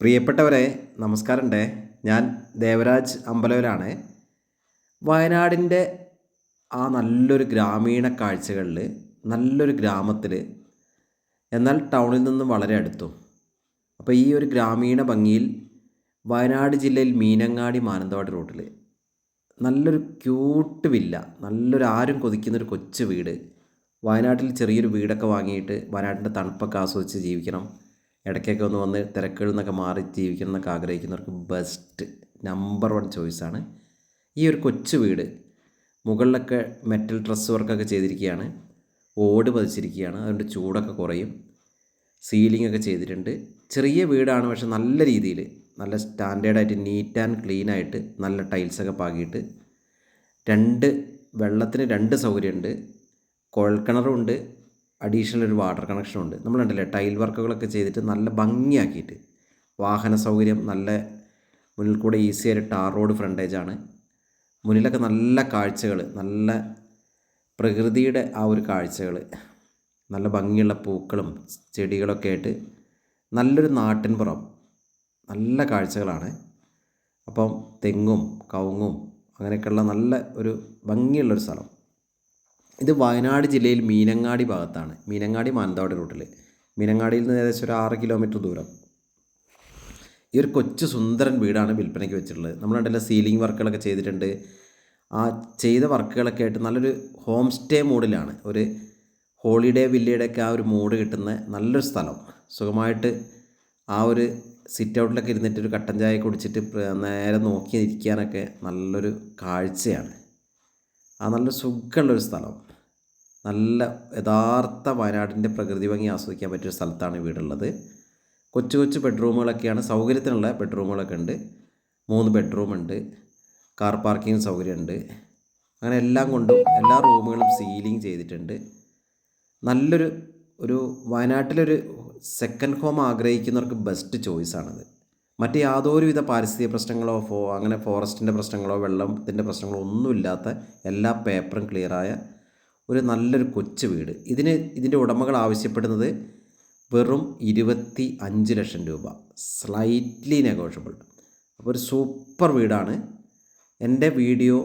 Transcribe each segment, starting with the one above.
പ്രിയപ്പെട്ടവരെ നമസ്കാരമുണ്ട്. ഞാൻ ദേവരാജ് അമ്പലവരാണ് വയനാടിന്റെ ആ നല്ലൊരു ഗ്രാമീണ കാഴ്ചകളിൽ നല്ലൊരു ഗ്രാമത്തിൽ എന്നാൽ ടൗണിൽ നിന്നും വളരെ അടുത്തും. അപ്പോൾ ഈ ഒരു ഗ്രാമീണ ഭംഗിയിൽ വയനാട് ജില്ലയിൽ മീനങ്ങാടി മാനന്തവാടി റോഡിൽ നല്ലൊരു ക്യൂട്ട് വില്ല നല്ലൊരു ആരും കൊതിക്കുന്നൊരു കൊച്ചു വീട് വയനാട്ടിൽ ചെറിയൊരു വീടൊക്കെ വാങ്ങിയിട്ട് വയനാട്ടിന്റെ തണുപ്പൊക്കെ ആസ്വദിച്ച് ജീവിക്കണം. ഇടയ്ക്കൊക്കെ ഒന്ന് വന്ന് തിരക്കുകളിൽ നിന്നൊക്കെ മാറി ജീവിക്കണം എന്നൊക്കെ ആഗ്രഹിക്കുന്നവർക്ക് ബെസ്റ്റ് നമ്പർ വൺ ചോയ്സാണ്. ഈ ഒരു കൊച്ചു വീട് മുകളിലൊക്കെ മെറ്റൽ ഡ്രസ് വർക്കൊക്കെ ചെയ്തിരിക്കുകയാണ്. ഓട് പതിച്ചിരിക്കുകയാണ്. അതുകൊണ്ട് ചൂടൊക്കെ കുറയും. സീലിംഗ് ഒക്കെ ചെയ്തിട്ടുണ്ട്. ചെറിയ വീടാണ് പക്ഷെ നല്ല രീതിയിൽ നല്ല സ്റ്റാൻഡേർഡായിട്ട് നീറ്റ് ആൻഡ് ക്ലീൻ ആയിട്ട് നല്ല ടൈൽസൊക്കെ പാകിയിട്ട് രണ്ട് വെള്ളത്തിന് രണ്ട് സൗകര്യമുണ്ട്. കുഴൽക്കിണറുണ്ട് അഡീഷണൽ ഒരു വാട്ടർ കണക്ഷൻ ഉണ്ട്. നമ്മൾ ടൈൽ വർക്കുകളൊക്കെ ചെയ്തിട്ട് നല്ല ഭംഗിയാക്കിയിട്ട്. വാഹന സൗകര്യം നല്ല മുന്നിൽ കൂടെ ഈസി ആയിട്ട് ടാർ റോഡ് ഫ്രണ്ടേജാണ് മുന്നിലൊക്കെ നല്ല കാഴ്ചകൾ നല്ല പ്രകൃതിയുടെ ആ ഒരു കാഴ്ചകൾ നല്ല ഭംഗിയുള്ള പൂക്കളും ചെടികളൊക്കെ ആയിട്ട് നല്ലൊരു നാട്ടിൻപുറം. നല്ല കാഴ്ചകളാണ്. അപ്പം തെങ്ങും കവുങ്ങും അങ്ങനെയൊക്കെയുള്ള നല്ല ഒരു ഭംഗിയുള്ളൊരു സ്ഥലം. ഇത് വയനാട് ജില്ലയിൽ മീനങ്ങാടി ഭാഗത്താണ്. മീനങ്ങാടി മാനന്തവാടി റൂട്ടിൽ മീനങ്ങാടിയിൽ നിന്ന് ഏകദേശം ഒരു ആറ് കിലോമീറ്റർ ദൂരം. ഈ ഒരു കൊച്ചു സുന്ദരൻ വീടാണ് വിൽപ്പനയ്ക്ക് വെച്ചിട്ടുള്ളത്. നമ്മൾ കണ്ടല്ലോ സീലിംഗ് വർക്കുകളൊക്കെ ചെയ്തിട്ടുണ്ട്. ആ ചെയ്ത വർക്കുകളൊക്കെ ആയിട്ട് നല്ലൊരു ഹോം സ്റ്റേ മൂഡിലാണ്. ഒരു ഹോളിഡേ വില്ലയുടെയൊക്കെ ആ ഒരു മൂഡ് കിട്ടുന്ന നല്ലൊരു സ്ഥലം. സുഖമായിട്ട് ആ ഒരു സിറ്റ് ഔട്ടിലൊക്കെ ഇരുന്നിട്ട് ഒരു കട്ടൻ ചായ കുടിച്ചിട്ട് നേരെ നോക്കി ഇരിക്കാനൊക്കെ നല്ലൊരു കാഴ്ചയാണ്. ആ നല്ല സുഖമുള്ളൊരു സ്ഥലം. നല്ല യഥാർത്ഥ വയനാടിന്റെ പ്രകൃതി ഭംഗി ആസ്വദിക്കാൻ പറ്റിയ സ്ഥലത്താണ് വീടുള്ളത്. കൊച്ചു കൊച്ചു ബെഡ്റൂമുകളൊക്കെയാണ്. സൗകര്യത്തിനുള്ള ബെഡ്റൂമുകളൊക്കെ ഉണ്ട്. മൂന്ന് ബെഡ്റൂം ഉണ്ട് കാർ പാർക്കിംഗ് സൗകര്യമുണ്ട്. അങ്ങനെ എല്ലാം കൊണ്ടും എല്ലാ റൂമുകളും സീലിംഗ് ചെയ്തിട്ടുണ്ട്. നല്ലൊരു ഒരു വയനാട്ടിലൊരു സെക്കൻഡ് ഹോം ആഗ്രഹിക്കുന്നവർക്ക് ബെസ്റ്റ് ചോയ്സാണത് മറ്റ് യാതൊരുവിധ പാരിസ്ഥിതിക പ്രശ്നങ്ങളോ ഫോ അങ്ങനെ ഫോറസ്റ്റിന്റെ പ്രശ്നങ്ങളോ വെള്ളത്തിന്റെ പ്രശ്നങ്ങളോ ഒന്നുമില്ലാത്ത എല്ലാ പേപ്പറും ക്ലിയറായ ഒരു നല്ലൊരു കൊച്ചു വീട്. ഇതിന് ഇതിന്റെ ഉടമകൾ ആവശ്യപ്പെടുന്നത് വെറും ഇരുപത്തി അഞ്ച് ലക്ഷം രൂപ. സ്ലൈറ്റ്ലി നെഗോഷ്യബിൾ അപ്പോൾ ഒരു സൂപ്പർ വീടാണ്. എന്റെ വീഡിയോ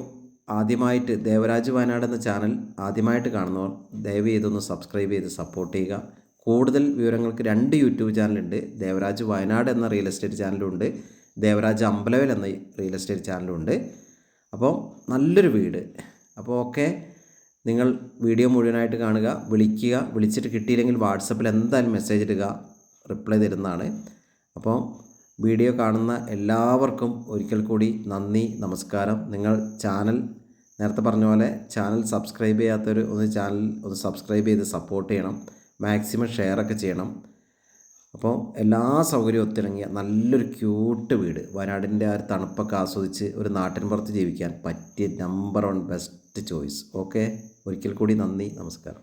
ആദ്യമായിട്ട് ദേവരാജ് വയനാട് എന്ന ചാനൽ ആദ്യമായിട്ട് കാണുന്നവർ ദയവ് ചെയ്തൊന്ന് സബ്സ്ക്രൈബ് ചെയ്ത് സപ്പോർട്ട് ചെയ്യുക. കൂടുതൽ വിവരങ്ങൾക്ക് രണ്ട് യൂട്യൂബ് ചാനലുണ്ട് ദേവരാജ് വയനാട് എന്ന റിയൽ എസ്റ്റേറ്റ് ചാനലുണ്ട് ദേവരാജ് അമ്പലവൽ എന്ന റിയൽ എസ്റ്റേറ്റ് ചാനലുണ്ട് അപ്പോൾ നല്ലൊരു വീട്. അപ്പോൾ ഓക്കെ നിങ്ങൾ വീഡിയോ മുഴുവനായിട്ട് കാണുക വിളിക്കുക വിളിച്ചിട്ട് കിട്ടിയില്ലെങ്കിൽ വാട്സപ്പിൽ എന്തായാലും മെസ്സേജ് ഇടുക റിപ്ലൈ തരുന്നതാണ്. അപ്പോൾ വീഡിയോ കാണുന്ന എല്ലാവർക്കും ഒരിക്കൽ കൂടി നന്ദി നമസ്കാരം. നിങ്ങൾ ചാനൽ നേരത്തെ പറഞ്ഞ പോലെ ചാനൽ സബ്സ്ക്രൈബ് ചെയ്യാത്തവർ ഒന്ന് ചാനൽ ഒന്ന് സബ്സ്ക്രൈബ് ചെയ്ത് സപ്പോർട്ട് ചെയ്യണം. മാക്സിമം ഷെയറൊക്കെ ചെയ്യണം. അപ്പോൾ എല്ലാ സൗകര്യവും ഒത്തിണങ്ങിയ നല്ലൊരു ക്യൂട്ട് വീട്. വയനാടിന്റെ ആ ഒരു തണുപ്പൊക്കെ ആസ്വദിച്ച് ഒരു നാട്ടിൻ പുറത്ത് ജീവിക്കാൻ പറ്റിയ number one best choice okay ഒരിക്കൽ കൂടി നന്ദി നമസ്കാരം.